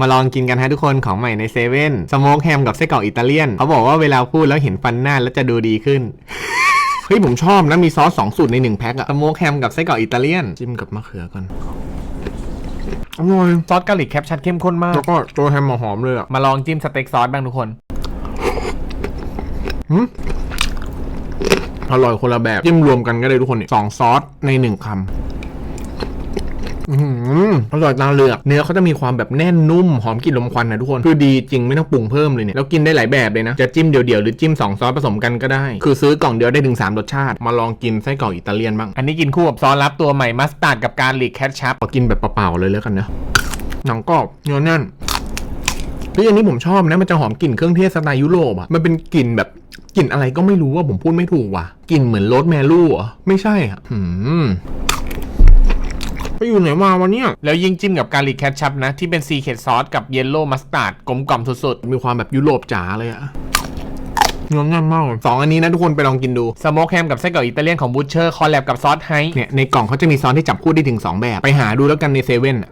มาลองกินกันฮะทุกคนของใหม่ในเซเว่นสโมกแฮมกับไส้กรอกอิตาเลียน เขาบอกว่าเวลาพูดแล้วเห็นฟันหน้าแล้วจะดูดีขึ้น เฮ้ยผมชอบนะมีซอสสองสูตรในหนึ่งแพ็คอะสโมกแฮมกับไส้กรอกอิตาเลียน จิ้มกับมะเขือก่อนอร่อยซอสกะหรี่แคปชัดเข้มข้นมาก แล้วก็ตัวแฮมหอมๆเลยอะมาลองจิ้มสเต็กซอสบ้างทุกคนอร่อยคนละแบบจิ้มรวมกันก็ได้ทุกคนนี่สองซอสในหนึ่งคำ อื้อหืออร่อยตาเหลือก เนื้อเขาจะมีความแบบแน่นนุ่ม หอมกลิ่นลมควันนะทุกคน คือดีจริงไม่ต้องปรุงเพิ่มเลยเนี่ย แล้วกินได้หลายแบบเลยนะ จะจิ้มเดี่ยวๆ หรือจิ้ม 2 ซอสผสมกันก็ได้ คือซื้อกล่องเดียวได้ถึง 3 รสชาติ มาลองกินไส้กรอกอิตาเลียนบ้าง อันนี้กินคู่กับซอสลับตัวใหม่มัสตาร์ดกับการหลีกแคชชัพขอกินแบบเปล่าๆเลยแล้วกันนะหนังกรอบเนื้อแน่นเฮ้ยอันนี้ผมชอบนะ มันจะหอมกลิ่นเครื่องเทศสไตล์ยุโรปอะมันเป็นกลิ่นแบบกลิ่นอะไรก็ไม่รู้ว่าผมพูดไม่ถูกว่ะ กลิ่นเหมือนโรสแมรี่เหรอไม่ใช่อะหืม ไปอยู่ไหนมาวะเนี่ย แล้วยิ่งจิ้มกับการหลีกแคชชัพนะ ที่เป็นซีเคทซอสกับเยลโล่มัสตาร์ดกลมกล่อมสุดมีความแบบยุโรปจ๋าเลยอะเนื้อแน่นมากเลยสองอันนี้นะทุกคนไปลองกินดูๆสโมกแฮมกับไส้กรอกอิตาเลียนของบูชเชอร์คอลแลบกับซอสไฮเนี่ยในกล่องเขาจะมีซอสที่จับคู่ได้ถึง2แบบไปหาดูแล้วกันในเซเว่นอะ